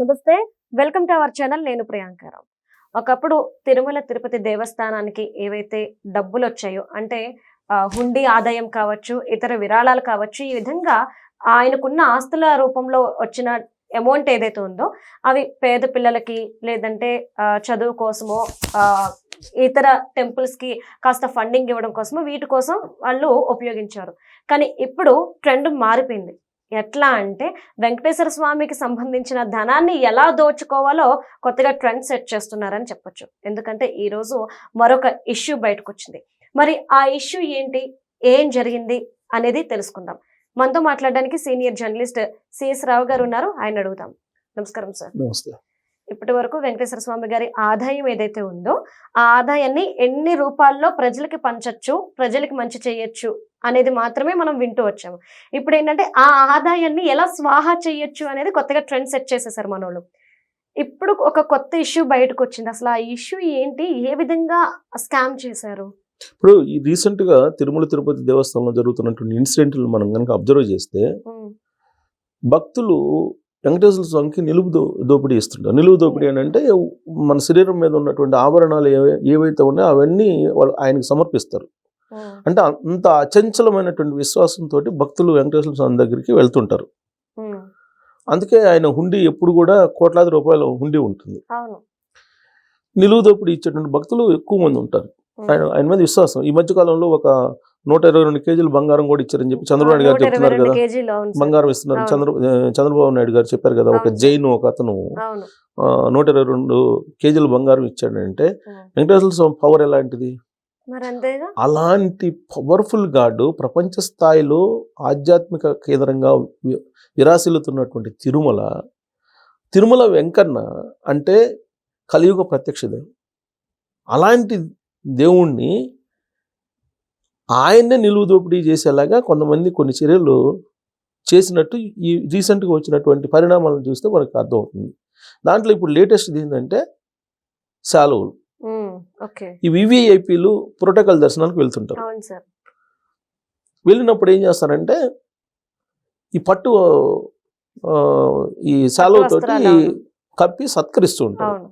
నమస్తే. Welcome to our channel. నేను ప్రియాంకారావు ఒకప్పుడు తిరుమల తిరుపతి దేవస్థానానికి ఏవైతే డబ్బులు వచ్చాయో అంటే హుండీ ఆదాయం కావచ్చు ఇతర విరాళాలు కావచ్చు ఈ విధంగా ఆయనకున్న ఆస్తుల రూపంలో వచ్చిన అమౌంట్ ఏదైతే ఉందో అవి పేద పిల్లలకి లేదంటే చదువు కోసమో ఇతర టెంపుల్స్కి కాస్త ఫండింగ్ ఇవ్వడం కోసమో వీటి కోసం వాళ్ళు ఉపయోగించారు. కానీ ఇప్పుడు ట్రెండ్ మారిపోయింది. ఎట్లా అంటే వెంకటేశ్వర స్వామికి సంబంధించిన ధనాన్ని ఎలా దోచుకోవాలో కొత్తగా ట్రెండ్ సెట్ చేస్తున్నారని చెప్పొచ్చు. ఎందుకంటే ఈ రోజు మరొక ఇష్యూ బయటకు వచ్చింది మరి ఆ ఇష్యూ ఏంటి? ఏం జరిగింది? అనేది తెలుసుకుందాం. మనతో మాట్లాడడానికి సీనియర్ జర్నలిస్ట్ సిఎస్ రావు గారు ఉన్నారు. ఆయన అడుగుదాం. నమస్కారం సార్. నమస్తే. ఇప్పటి వరకు వెంకటేశ్వర స్వామి గారి ఆదాయం ఏదైతే ఉందో ఆ ఆదాయాన్ని ఎన్ని రూపాల్లో ప్రజలకి పంచొచ్చు ప్రజలకి మంచి చేయొచ్చు అనేది మాత్రమే మనం వింటూ వచ్చాము. ఇప్పుడు ఏంటంటే ఆ ఆదాయాన్ని ఎలా స్వాహా చేయొచ్చు అనేది కొత్తగా ట్రెండ్ సెట్ చేసేసారు మనోళ్ళు. ఇప్పుడు ఒక కొత్త ఇష్యూ బయటకు వచ్చింది అసలు ఆ ఇష్యూ ఏంటి? ఏ విధంగా స్కామ్ చేశారు? ఇప్పుడు ఈ రీసెంట్గా తిరుమల తిరుపతి దేవస్థానంలో జరుగుతున్నటువంటి ఇన్సిడెంట్లు మనం కనుక అబ్జర్వ్ చేస్తే భక్తులు వెంకటేశ్వర స్వామికి నిలువు దో దోపిడీ ఇస్తుంటారు. నిలువు దోపిడీ అని అంటే మన శరీరం మీద ఉన్నటువంటి ఆభరణాలు ఏవై- ఏవైతే ఉన్నాయో అవన్నీ వాళ్ళు ఆయనకి సమర్పిస్తారు. అంటే అంత అచంచలమైనటువంటి విశ్వాసంతో భక్తులు వెంకటేశ్వర స్వామి దగ్గరికి వెళ్తుంటారు. అందుకే ఆయన హుండీ ఎప్పుడు కూడా కోట్లాది రూపాయల హుండీ ఉంటుంది. అవును. నిలువు దోపిడీ ఇచ్చేటువంటి భక్తులు ఎక్కువ మంది ఉంటారు. ఆయన ఆయన మీద విశ్వాసం. ఈ మధ్య కాలంలో ఒక నూట ఇరవై రెండు కేజీలు బంగారం కూడా ఇచ్చారని చెప్పి చంద్రబాబు గారు చెప్తున్నారు కదా. బంగారం ఇస్తున్నారు. చంద్ర చంద్రబాబు నాయుడు గారు చెప్పారు కదా ఒక. జైన్ ఒక అతను నూట ఇరవై రెండు కేజీలు బంగారం ఇచ్చాడంటే. వెంకటేశ్వర స్వామి పవర్ ఎలాంటిది? అలాంటి పవర్ఫుల్ గాడు ప్రపంచ స్థాయిలో ఆధ్యాత్మిక కేంద్రంగా వి- విరాసిల్లుతున్నటువంటి తిరుమల తిరుమల వెంకన్న అంటే కలియుగ ప్రత్యక్ష దేవుడు. అలాంటి దేవుణ్ణి ఆయన్నే నిలువు దోపిడీ చేసేలాగా కొంతమంది కొన్ని చర్యలు చేసినట్టు ఈ రీసెంట్గా వచ్చినటువంటి పరిణామాలను చూస్తే మనకు అర్థమవుతుంది. దాంట్లో ఇప్పుడు లేటెస్ట్ ఏంటంటే సెలవులు ఈ వివిఐపీలు ప్రోటోకాల్ దర్శనానికి వెళ్తుంటారు. వెళ్ళినప్పుడు ఏం చేస్తారంటే ఈ పట్టు ఈ వస్త్రాలు, అవును. కప్పి సత్కరిస్తూ ఉంటారు.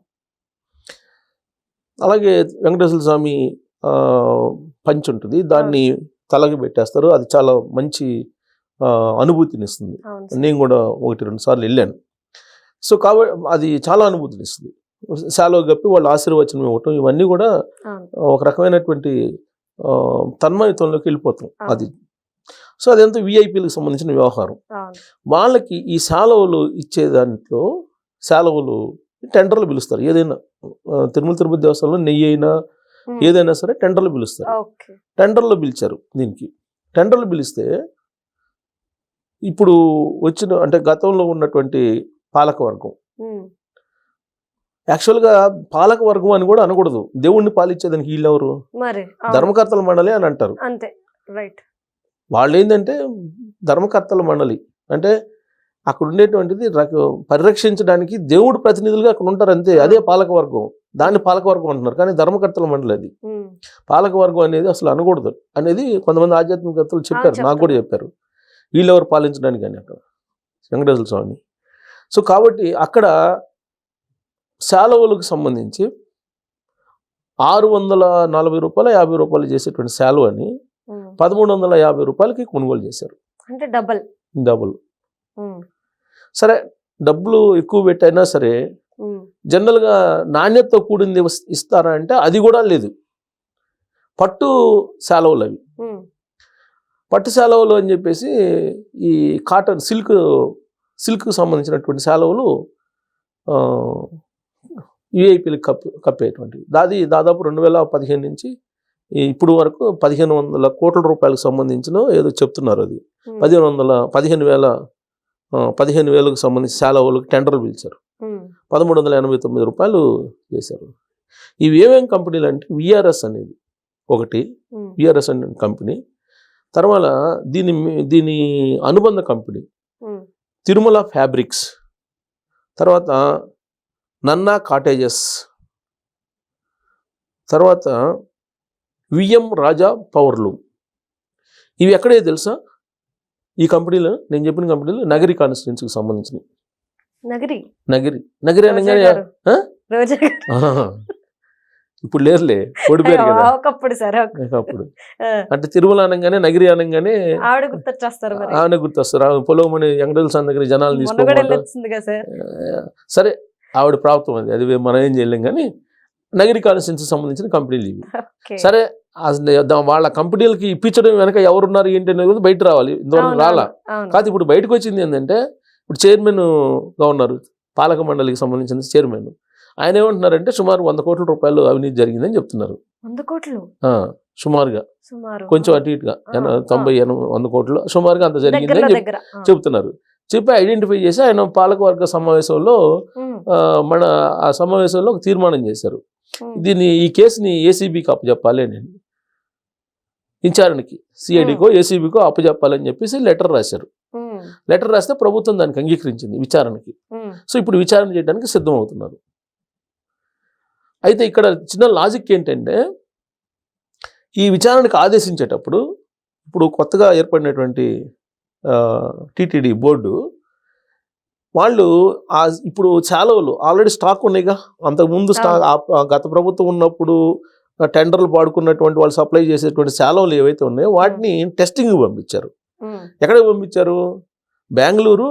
అలాగే వెంకటేశ్వర స్వామి పంచి ఉంటుంది. దాన్ని తలకి పెట్టేస్తారు. అది చాలా మంచి అనుభూతినిస్తుంది. నేను కూడా ఒకటి రెండు సార్లు వెళ్ళాను. సో కాబట్టి అది చాలా అనుభూతినిస్తుంది. శాలువ కప్పి వాళ్ళు ఆశీర్వచనం ఇవ్వటం ఇవన్నీ కూడా ఒక రకమైనటువంటి తన్మయత్వంలోకి వెళ్ళిపోతాం. అది. సో అదంతా విఐపీలకు సంబంధించిన వ్యవహారం. వాళ్ళకి ఈ సెలవులు ఇచ్చే దాంట్లో సెలవులు టెండర్లు పిలుస్తారు. ఏదైనా తిరుమల తిరుపతి దేవస్థానంలో నెయ్యి అయినా ఏదైనా సరే టెండర్లు పిలుస్తారు. టెండర్లు పిలిచారు దీనికి. టెండర్లు పిలిస్తే ఇప్పుడు వచ్చిన అంటే గతంలో ఉన్నటువంటి పాలకవర్గం యాక్చువల్గా పాలకవర్గం అని కూడా అనకూడదు. దేవుణ్ణి పాలించేదానికి వీళ్ళెవరు? మరి అవును. ధర్మకర్తల మండలి అని అంటారు. అంతే రైట్ వాళ్ళు ఏంటంటే ధర్మకర్తల మండలి. అంటే అక్కడ ఉండేటువంటిది రక- పరిరక్షించడానికి దేవుడు ప్రతినిధులుగా అక్కడ ఉంటారు అంతే అదే పాలకవర్గం దాన్ని పాలకవర్గం అంటున్నారు. కానీ ధర్మకర్తల మండలి అది. ఉమ్, పాలకవర్గం అనేది అసలు అనకూడదు. అనేది కొంతమంది ఆధ్యాత్మికతలు చెప్పారు. నాకు కూడా చెప్పారు. వీళ్ళెవరు పాలించడానికి అని అక్కడ. వెంకటేశ్వర స్వామిని సో కాబట్టి అక్కడ శాలువలకు సంబంధించి ఆరు వందల నలభై రూపాయలు యాభై రూపాయలు చేసేటువంటి శాలువని. పదమూడు వందల యాభై రూపాయలకి కొనుగోలు చేశారు. అంటే డబల్. డబుల్. సరే డబ్బులు ఎక్కువ పెట్టైనా సరే జనరల్గా నాణ్యతతో కూడింది ఇస్- ఇస్తారా అంటే అది కూడా లేదు. పట్టు సెలవులు అవి. పట్టు సెలవులు అని చెప్పేసి ఈ కాటన్ సిల్క్ సిల్క్కి సంబంధించినటువంటి సెలవులు యూఐపీలకు కప్పు కప్పేటువంటివి. దాది దాదాపు రెండు వేల పదిహేను నుంచి ఇప్పుడు వరకు పదిహేను వందల కోట్ల రూపాయలకు సంబంధించిన ఏదో చెప్తున్నారు అది. పదిహేను వందల పదిహేను వేల పదిహేను వేలకు సంబంధించి సెలవులకు టెండర్లు పిలిచారు. పదమూడు వందల ఎనభై తొమ్మిది రూపాయలు చేశారు. ఇవి ఏమేం కంపెనీలు అంటే విఆర్ఎస్ అనేది ఒకటి విఆర్ఎస్ అనే కంపెనీ. తర్వాత దీని దీని అనుబంధ కంపెనీ తిరుమల ఫ్యాబ్రిక్స్. తర్వాత నన్నా కాటేజెస్. తర్వాత విఎం రాజా పవర్లు ఇవి ఎక్కడే తెలుసా? ఈ కంపెనీలో నేను చెప్పిన కంపెనీలు నగరి కాన్స్టిట్యున్సీకి సంబంధించినవి. నగరి? నగిరి. నగిరి అనగానే. ఇప్పుడు లేరులే ఓడిపోయారు కదా. ఒకప్పుడు సార్ ఒక- అప్పుడు ఆ, అంటే తిరుమల అనగానే నగిరి అనగానే ఆవిడ గుర్తొచ్చేస్తారు ఆమె గుర్తొస్తారు. పొలవమని వెంకటేశ్వర దగ్గర జనాలు తీసుకోవాలి సరే ఆవిడ ప్రాప్తం అది. అది మనం ఏం చేయలేం కానీ నగిరి కాన్స్టిట్యూన్సీ సంబంధించిన కంపెనీలు ఇవి సరే వాళ్ళ కంపెనీలకి ఇప్పించడం వెనక ఎవరున్నారు ఏంటి అనేది బయట రావాలి. ఇంతవరకు రాలా. కాదు ఇప్పుడు బయటకు వచ్చింది ఏంటంటే ఇప్పుడు చైర్మన్ ఉన్నారు పాలక మండలికి సంబంధించిన చైర్మన్. ఆయన ఏమంటున్నారంటే సుమారు వంద కోట్ల రూపాయలు అవినీతి జరిగిందని చెప్తున్నారు. వంద కోట్లు? సుమారుగా. సుమారు. కొంచెం అటు ఇటుగా. తొంభై ఎనభై వంద కోట్లు. సుమారుగా అంత జరిగిందని. చెప్తున్నారు. చెప్పి ఐడెంటిఫై చేసి ఆయన పాలకవర్గ సమావేశంలో మన ఆ సమావేశంలో ఒక తీర్మానం చేశారు. దీన్ని ఈ కేసుని ఏసీబీకి అప్పచెప్పాలి అని. విచారణకి సిఐడికో ఏసీబీకో అప్పచెప్పాలని చెప్పేసి లెటర్ రాశారు. లెటర్ రాస్తే ప్రభుత్వం దానికి అంగీకరించింది విచారణకి. సో ఇప్పుడు విచారణ చేయడానికి సిద్ధమవుతున్నారు. అయితే ఇక్కడ చిన్న లాజిక్ ఏంటంటే ఈ విచారణకు ఆదేశించేటప్పుడు ఇప్పుడు కొత్తగా ఏర్పడినటువంటి టీటీడీ బోర్డు వాళ్ళు ఇప్పుడు చాలవలు ఆల్రెడీ స్టాక్ ఉన్నాయిగా. అంతకుముందు స్టాక్ గత ప్రభుత్వం ఉన్నప్పుడు టెండర్లు పాడుకున్నటువంటి వాళ్ళు సప్లై చేసేటువంటి చాలవలు ఏవైతే ఉన్నాయో వాటిని టెస్టింగ్ పంపించారు. ఎక్కడికి పంపించారు? బెంగళూరు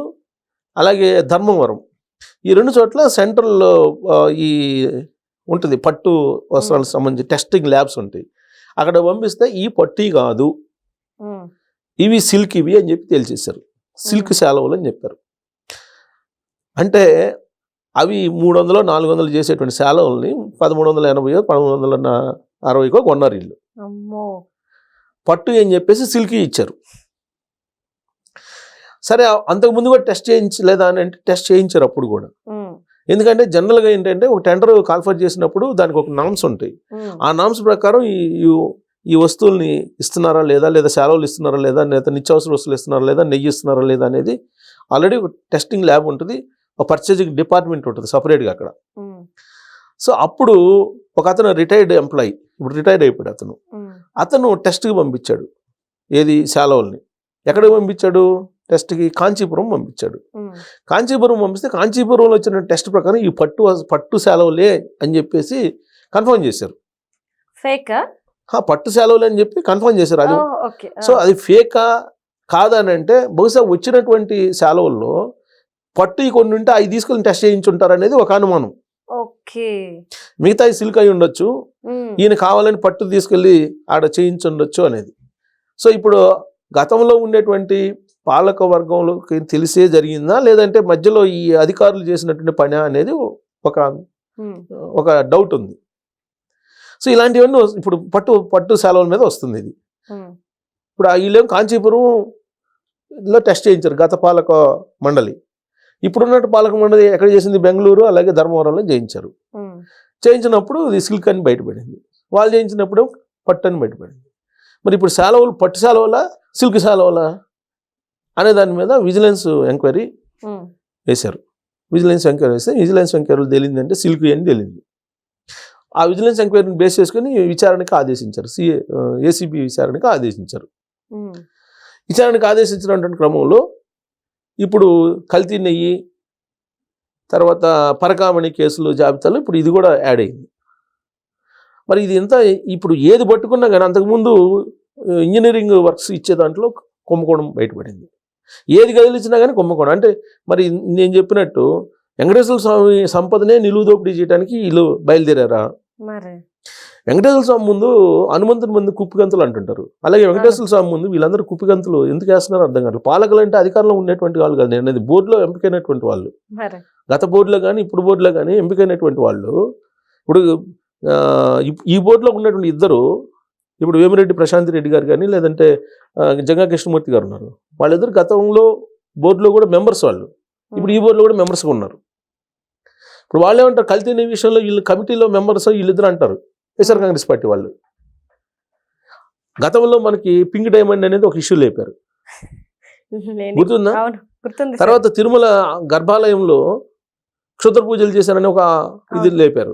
అలాగే ధర్మవరం. ఈ రెండు చోట్ల సెంట్రల్ ఈ ఉంటుంది పట్టు వస్త్రాలకు సంబంధించి టెస్టింగ్ ల్యాబ్స్ ఉంటాయి. అక్కడ పంపిస్తే ఈ పట్టి కాదు. ఇవి సిల్క్ ఇవి అని చెప్పి తేల్చేశారు. సిల్క్ శాలవులు అని చెప్పారు. అంటే అవి మూడు వందలు నాలుగు వందలు చేసేటువంటి శాలవుల్ని పదమూడు వందల ఎనభై పదమూడు వందల అరవైకో కొన్నారు ఇల్లు. అమ్మో! పట్టు అని చెప్పేసి సిల్కీ ఇచ్చారు. సరే అంతకుముందు కూడా టెస్ట్ చేయించలేదా అని అంటే టెస్ట్ చేయించారు అప్పుడు కూడా. ఎందుకంటే జనరల్గా ఏంటంటే ఒక టెండర్ కాల్ఫర్ చేసినప్పుడు దానికి ఒక నామ్స్ ఉంటాయి. ఆ నామ్స్ ప్రకారం ఈ ఈ- వస్తువుల్ని ఇస్తున్నారా లేదా లేదా సెలవులు ఇస్తున్నారా లేదా లేదా నిత్యావసర వస్తువులు ఇస్తున్నారా లేదా నెయ్యి ఇస్తున్నారా లేదా అనేది ఆల్రెడీ ఒక టెస్టింగ్ ల్యాబ్ ఉంటుంది. ఒక పర్చేజింగ్ డిపార్ట్మెంట్ ఉంటుంది సపరేట్గా అక్కడ. సో అప్పుడు ఒక అతను రిటైర్డ్ ఎంప్లాయీ ఇప్పుడు రిటైర్డ్ అయిపోయాడు అతను. అతను టెస్ట్కి పంపించాడు ఏది శాలవుల్ని ఎక్కడికి పంపించాడు? టెస్ట్కి కాంచీపురం పంపించాడు. కాంచీపురం పంపిస్తే కాంచీపురంలో వచ్చిన టెస్ట్ ప్రకారం ఈ పట్టు పట్టు శాలవులే అని చెప్పేసి కన్ఫర్మ్ చేశారు. ఫేక్ పట్టు శాలవులే అని చెప్పి కన్ఫర్మ్ చేశారు. అది సో అది ఫేకా కాదని అంటే బహుశా వచ్చినటువంటి శాలవుల్లో పట్టు కొన్ని ఉంటే అవి తీసుకొని టెస్ట్ చేయించుంటారు అనేది ఒక అనుమానం. మిగతా సిల్క్ అయి ఉండొచ్చు. ఈయన కావాలని పట్టు తీసుకెళ్ళి ఆడ చేయించుండొచ్చు అనేది. సో ఇప్పుడు గతంలో ఉండేటువంటి పాలక వర్గంలోకి తెలిసే జరిగిందా? లేదంటే మధ్యలో ఈ అధికారులు చేసినటువంటి పని అనేది ఒక ఒక డౌట్ ఉంది. సో ఇలాంటివన్నీ ఇప్పుడు పట్టు పట్టు సెలవుల మీద వస్తుంది ఇది. ఇప్పుడు వీళ్ళేం కాంచీపురంలో టెస్ట్ చేయించారు గత పాలక మండలి. ఇప్పుడున్నట్టు పాలక మండలి ఎక్కడ చేసింది? బెంగళూరు అలాగే ధర్మవరంలో చేయించారు. చేయించినప్పుడు ఇది సిల్క్ అని బయటపడింది. వాళ్ళు చేయించినప్పుడు పట్టు అని బయటపడింది. మరి ఇప్పుడు సెలవులు పట్టు సెలవులా సిల్క్ సెలవులా అనే దాని మీద విజిలెన్స్ ఎంక్వైరీ వేశారు. విజిలెన్స్ ఎంక్వైరీ వేస్తే విజిలెన్స్ ఎంక్వైరీలో తేలిందంటే సిల్క్ అని తేలింది. ఆ విజిలెన్స్ ఎంక్వైరీని బేస్ చేసుకొని విచారణకి ఆదేశించారు. సిఏ ఏసీబీ విచారణకి ఆదేశించారు. విచారణకు ఆదేశించినటువంటి క్రమంలో ఇప్పుడు కల్తీ నెయ్యి తర్వాత పరకామణి కేసులు జాబితాలో ఇప్పుడు ఇది కూడా యాడ్ అయింది. మరి ఇది ఎంత ఇప్పుడు ఏది పట్టుకున్నా కానీ అంతకుముందు ఇంజనీరింగ్ వర్క్స్ ఇచ్చే దాంట్లో కుంభకోణం బయటపడింది. ఏది కదిలించినా కానీ కుంభకోణం. అంటే మరి నేను చెప్పినట్టు వెంకటేశ్వర స్వామి సంపదనే నిలువు దోపిడీ చేయడానికి వీళ్ళు బయలుదేరారా? వెంకటేశ్వర స్వామి ముందు హనుమంతుని ముందు కుప్పిగంతులు అంటుంటారు. అలాగే వెంకటేశ్వర స్వామి ముందు వీళ్ళందరూ కుప్పిగంతులు ఎందుకు వేస్తున్నారో అర్థం కాదు పాలకులు అంటే అధికారంలో ఉండేటువంటి వాళ్ళు కాదు నేను బోర్డులో ఎంపికైనటువంటి వాళ్ళు. గత బోర్డులో కానీ ఇప్పుడు బోర్డులో కానీ ఎంపికైనటువంటి వాళ్ళు. ఇప్పుడు ఈ- బోర్డులో ఉన్నటువంటి ఇద్దరు ఇప్పుడు వేమిరెడ్డి ప్రశాంత్ రెడ్డి గారు కానీ లేదంటే జంగా కృష్ణమూర్తి గారు ఉన్నారు. వాళ్ళిద్దరు గతంలో బోర్డులో కూడా మెంబర్స్ వాళ్ళు. ఇప్పుడు ఈ బోర్డులో కూడా మెంబర్స్గా ఉన్నారు. ఇప్పుడు వాళ్ళు ఏమంటారు కల్తీ విషయంలో వీళ్ళు కమిటీలో మెంబర్స్ వీళ్ళిద్దరు అంటారు. వైఎస్ఆర్ కాంగ్రెస్ పార్టీ వాళ్ళు. గతంలో మనకి పింక్ డైమండ్ అనేది ఒక ఇష్యూ లేపారు. గుర్తుందా. తర్వాత తిరుమల గర్భాలయంలో క్షుద్ర పూజలు చేశారని ఒక ఇది. లేపారు.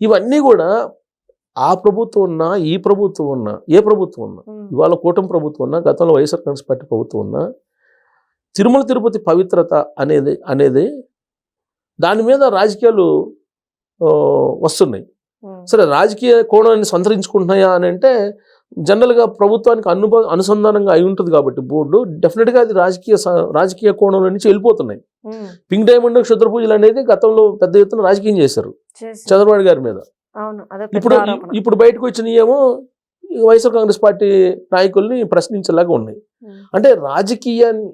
ఇవన్నీ కూడా ఆ ప్రభుత్వం ఉన్నా ఈ ప్రభుత్వం ఉన్నా ఏ ప్రభుత్వం ఉన్నా ఇవాళ కూటమి ప్రభుత్వం ఉన్నా గతంలో వైఎస్ఆర్ కాంగ్రెస్ పార్టీ ప్రభుత్వం ఉన్నా తిరుమల తిరుపతి పవిత్రత అనేది అనేది దాని మీద రాజకీయాలు వస్తున్నాయి. సరే రాజకీయ కోణాన్ని సంతరించుకుంటున్నాయా అని అంటే జనరల్గా ప్రభుత్వానికి అను అనుసంధానంగా అయి ఉంటుంది కాబట్టి బోర్డు డెఫినెట్గా అది రాజకీయ రాజకీయ కోణంలో నుంచి వెళ్ళిపోతున్నాయి. పింక్ డైమండ్ క్షుద్ర పూజలు అనేది గతంలో పెద్ద ఎత్తున రాజకీయం చేశారు చంద్రబాబు గారి మీద. ఇప్పుడు. ఇప్పుడు బయటకు వచ్చినవి ఏమో వైఎస్ఆర్ కాంగ్రెస్ పార్టీ నాయకుల్ని ప్రశ్నించేలాగా ఉన్నాయి. అంటే రాజకీయాన్ని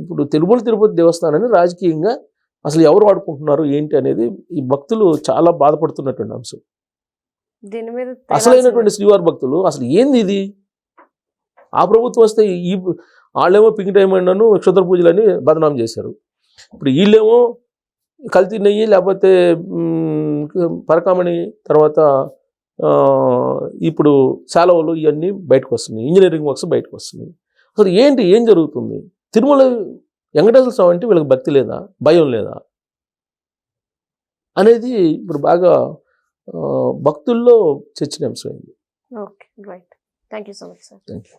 ఇప్పుడు తిరుమల తిరుపతి దేవస్థానాన్ని రాజకీయంగా అసలు ఎవరు వాడుకుంటున్నారు ఏంటి అనేది ఈ భక్తులు చాలా బాధపడుతున్నటువంటి అంశం. దీని మీద అసలైనటువంటి శ్రీవారి భక్తులు అసలు ఏంది ఇది? ఆ ప్రభుత్వం వస్తే ఈ వాళ్ళేమో పింక్ క్షుద్ర పూజలని బదనాం చేశారు. ఇప్పుడు వీళ్ళేమో కల్తీ నెయ్యి లేకపోతే పరకామణి తర్వాత ఇప్పుడు సెలవులు ఇవన్నీ బయటకు వస్తున్నాయి. ఇంజనీరింగ్ వర్క్స్ బయటకు వస్తున్నాయి. అసలు ఏంటి ఏం జరుగుతుంది? తిరుమల వెంకటేశ్వర స్వామి అంటే వీళ్ళకి భక్తి లేదా? భయం లేదా? అనేది ఇప్పుడు బాగా భక్తుల్లో చర్చనీయాంశమైంది okay right. Thank you so much sir. Thank you